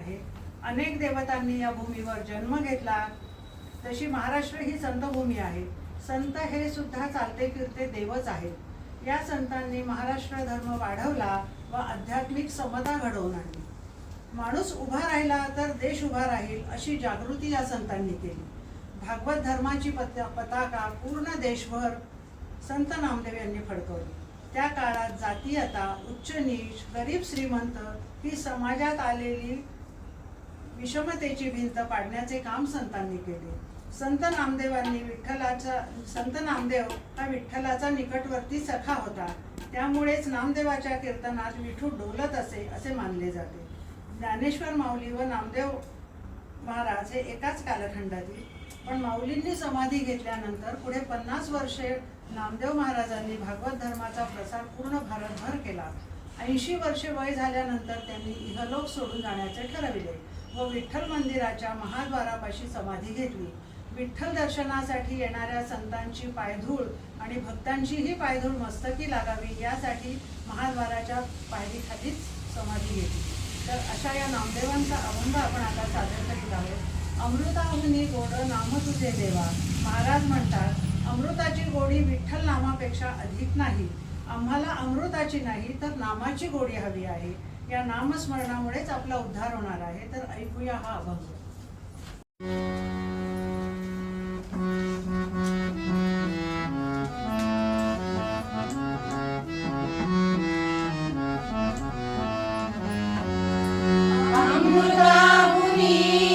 आहे. अनेक देवतांनी या भूमीवर जन्म घेतला. तशी महाराष्ट्र ही संतभूमी आहे. संत हे सुद्धा चालते फिरते देवच आहेत. या संतांनी महाराष्ट्र धर्म वाढवला व आध्यात्मिक समता घडवून आणली. माणूस उभा राहिला तर देश उभा राहील अशी जागृती या संतांनी केली. भागवत धर्माची पत पताका पूर्ण देशभर संत नामदेव यांनी फडकवली. त्या काळात जातीयता उच्च नीच गरीब श्रीमंत ही समाजात आलेली विषमतेची भिंत पाडण्याचे काम संतांनी केले. संत नामदेवांनी विठ्ठलाचा संत नामदेव हा विठ्ठलाचा निकटवर्ती सखा होता. त्यामुळेच नामदेवाच्या कीर्तनात विठू डोलत असे असे मानले जाते. ज्ञानेश्वर माऊली व नामदेव महाराज हे एकाच कालखंडातील पण माऊलींनी समाधी घेतल्यानंतर पुढे पन्नास वर्षे नामदेव महाराजांनी भागवत धर्माचा प्रसार पूर्ण भारतभर केला. ऐंशी वर्षे वय झाल्यानंतर त्यांनी इहलोक सोडून जाण्याचे ठरविले. व विठ्ठल मंदिराच्या महाद्वारापाशी समाधी घेतली. विठ्ठल दर्शनासाठी येणाऱ्या संतांची पायधूळ आणि भक्तांचीही पायधूळ मस्तकी लागावी यासाठी महाद्वाराच्या पायरीखालीच समाधी घेतली. तर अशा या नामदेवांचा अभंग आपण आता सादर करीत आहोत. अमृताहुनी गोड नाम तुझे देवा. महाराज म्हणतात अमृताची गोडी विठ्ठल नामापेक्षा अधिक नाही. आम्हाला अमृताची नाही तर नामाची गोडी हवी आहे. या नामस्मरणामुळेच आपला उद्धार होणार आहे. तर ऐकूया हा अभंग. अमृताहुनी